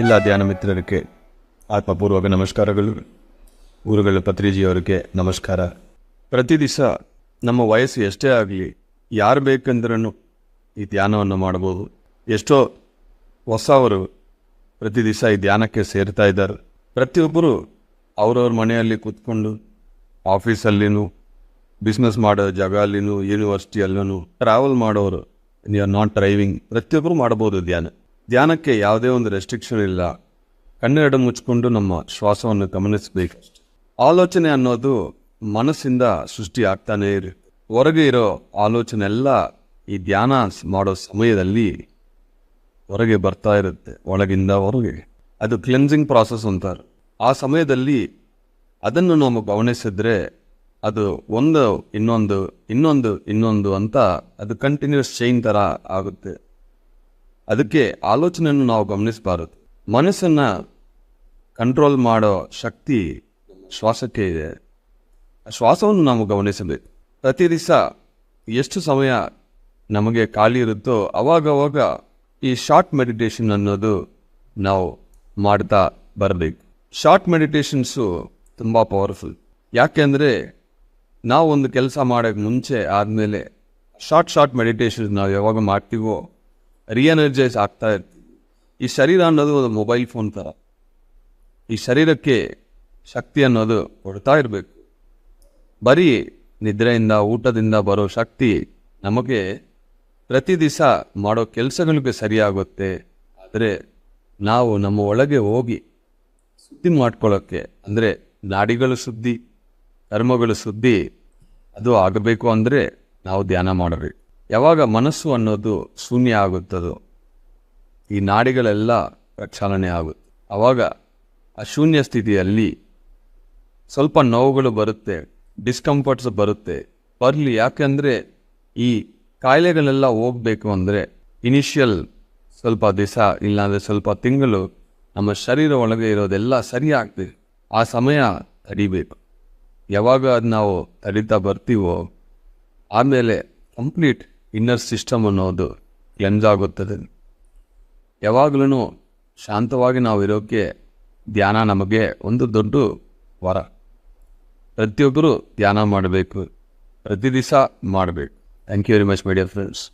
ಎಲ್ಲ ಧ್ಯಾನ ಮಿತ್ರರಿಗೆ ಆತ್ಮಪೂರ್ವಕ ನಮಸ್ಕಾರಗಳು. ಊರುಗಳ ಪತ್ರಿಜಿಯವರಿಗೆ ನಮಸ್ಕಾರ. ಪ್ರತಿ ದಿವಸ ನಮ್ಮ ವಯಸ್ಸು ಎಷ್ಟೇ ಆಗಲಿ, ಯಾರು ಬೇಕೆಂದ್ರೂ ಈ ಧ್ಯಾನವನ್ನು ಮಾಡ್ಬೋದು ಎಷ್ಟೋ ಹೊಸವರು ಪ್ರತಿ ದಿವಸ ಈ ಧ್ಯಾನಕ್ಕೆ ಸೇರ್ತಾ ಇದ್ದಾರೆ. ಪ್ರತಿಯೊಬ್ಬರು ಅವ್ರವ್ರ ಮನೆಯಲ್ಲಿ ಕೂತ್ಕೊಂಡು ಆಫೀಸಲ್ಲಿನೂ ಬಿಸ್ನೆಸ್ ಮಾಡೋ ಜಾಗ ಅಲ್ಲಿನೂ ಯೂನಿವರ್ಸಿಟಿಯಲ್ಲೂ ಟ್ರಾವೆಲ್ ಮಾಡೋರು ಯು ಆರ್ ನಾಟ್ ಡ್ರೈವಿಂಗ್ ಪ್ರತಿಯೊಬ್ಬರು ಮಾಡ್ಬೋದು ಧ್ಯಾನ. ಧ್ಯಾನಕ್ಕೆ ಯಾವುದೇ ಒಂದು ರೆಸ್ಟ್ರಿಕ್ಷನ್ ಇಲ್ಲ. ಕಣ್ಣೆರಡು ಮುಚ್ಚಿಕೊಂಡು ನಮ್ಮ ಶ್ವಾಸವನ್ನು ಗಮನಿಸಬೇಕು. ಆಲೋಚನೆ ಅನ್ನೋದು ಮನಸ್ಸಿಂದ ಸೃಷ್ಟಿ ಆಗ್ತಾನೇ ಇರುತ್ತೆ ಹೊರಗೆ ಇರೋ ಆಲೋಚನೆ ಎಲ್ಲ ಈ ಧ್ಯಾನ ಮಾಡೋ ಸಮಯದಲ್ಲಿ ಹೊರಗೆ ಬರ್ತಾ ಇರುತ್ತೆ, ಒಳಗಿಂದ ಹೊರಗೆ. ಅದು ಕ್ಲೆನ್ಸಿಂಗ್ ಪ್ರಾಸೆಸ್ ಅಂತಾರೆ. ಆ ಸಮಯದಲ್ಲಿ ಅದನ್ನು ನಾವು ಗಮನಿಸಿದ್ರೆ ಅದು ಒಂದು ಇನ್ನೊಂದು ಇನ್ನೊಂದು ಇನ್ನೊಂದು ಅಂತ ಅದು ಕಂಟಿನ್ಯೂಸ್ ಚೈನ್ ಥರ ಆಗುತ್ತೆ. ಅದಕ್ಕೆ ಆಲೋಚನೆಯನ್ನು ನಾವು ಗಮನಿಸಬಾರದು. ಮನಸ್ಸನ್ನು ಕಂಟ್ರೋಲ್ ಮಾಡೋ ಶಕ್ತಿ ಶ್ವಾಸಕ್ಕೆ ಇದೆ. ಶ್ವಾಸವನ್ನು ನಾವು ಗಮನಿಸಬೇಕು. ಪ್ರತಿ ದಿವಸ ಎಷ್ಟು ಸಮಯ ನಮಗೆ ಖಾಲಿ ಇರುತ್ತೋ ಅವಾಗವಾಗ ಈ ಶಾರ್ಟ್ ಮೆಡಿಟೇಷನ್ ಅನ್ನೋದು ನಾವು ಮಾಡ್ತಾ ಬರಬೇಕು. ಶಾರ್ಟ್ ಮೆಡಿಟೇಷನ್ಸು ತುಂಬ ಪವರ್ಫುಲ್ ಯಾಕೆಂದರೆ ನಾವು ಒಂದು ಕೆಲಸ ಮಾಡೋಕ್ಕೆ ಮುಂಚೆ ಆದಮೇಲೆ ಶಾರ್ಟ್ ಶಾರ್ಟ್ ಮೆಡಿಟೇಷನ್ ನಾವು ಯಾವಾಗ ಮಾಡ್ತೀವೋ ರಿಎನರ್ಜೈಸ್ ಆಗ್ತಾ ಇರ್ತೀವಿ. ಈ ಶರೀರ ಅನ್ನೋದು ಒಂದು ಮೊಬೈಲ್ ಫೋನ್ ಥರ ಈ ಶರೀರಕ್ಕೆ ಶಕ್ತಿ ಅನ್ನೋದು ಕೊಡ್ತಾ ಇರಬೇಕು. ಬರೀ ನಿದ್ರೆಯಿಂದ, ಊಟದಿಂದ ಬರೋ ಶಕ್ತಿ ನಮಗೆ ಪ್ರತಿ ದಿವಸ ಮಾಡೋ ಕೆಲಸಗಳಿಗೆ ಸರಿಯಾಗುತ್ತೆ. ಆದರೆ ನಾವು ನಮ್ಮ ಒಳಗೆ ಹೋಗಿ ಸುದ್ದಿ ಮಾಡ್ಕೊಳ್ಳೋಕ್ಕೆ ಅಂದರೆ ನಾಡಿಗಳು ಸುದ್ದಿ, ಕರ್ಮಗಳು ಸುದ್ದಿ, ಅದು ಆಗಬೇಕು ಅಂದರೆ ನಾವು ಧ್ಯಾನ ಮಾಡಬೇಕು. ಯಾವಾಗ ಮನಸ್ಸು ಅನ್ನೋದು ಶೂನ್ಯ ಆಗುತ್ತದೋ, ಈ ನಾಡಿಗಳೆಲ್ಲ ಪ್ರಕ್ಷಾಳನೆ ಆಗುತ್ತೆ. ಆವಾಗ ಆ ಶೂನ್ಯ ಸ್ಥಿತಿಯಲ್ಲಿ ಸ್ವಲ್ಪ ನೋವುಗಳು ಬರುತ್ತೆ ಡಿಸ್ಕಂಫರ್ಟ್ಸ್ ಬರುತ್ತೆ. ಬರಲಿ, ಯಾಕೆಂದರೆ ಈ ಕಾಯಿಲೆಗಳೆಲ್ಲ ಹೋಗಬೇಕು ಅಂದರೆ ಇನಿಷಿಯಲ್ ಸ್ವಲ್ಪ ದಿವಸ ಇಲ್ಲಾಂದರೆ ಸ್ವಲ್ಪ ತಿಂಗಳು ನಮ್ಮ ಶರೀರ ಒಳಗೆ ಇರೋದೆಲ್ಲ ಸರಿ ಆ ಸಮಯ ತಡಿಬೇಕು. ಯಾವಾಗ ಅದು ನಾವು ತಡೀತಾ ಬರ್ತೀವೋ, ಆಮೇಲೆ ಕಂಪ್ಲೀಟ್ ಇನ್ನರ್ ಸಿಸ್ಟಮ್ ಅನ್ನೋದು ಕ್ಲೆನ್ಸ್ ಆಗುತ್ತದೆ. ಯಾವಾಗಲೂ ಶಾಂತವಾಗಿ ನಾವು ಇರೋಕ್ಕೆ ಧ್ಯಾನ ನಮಗೆ ಒಂದು ದೊಡ್ಡ ವರ. ಪ್ರತಿಯೊಬ್ಬರು ಧ್ಯಾನ ಮಾಡಬೇಕು. ಪ್ರತಿ ದಿವಸ ಮಾಡಬೇಕು. Thank you very much my dear friends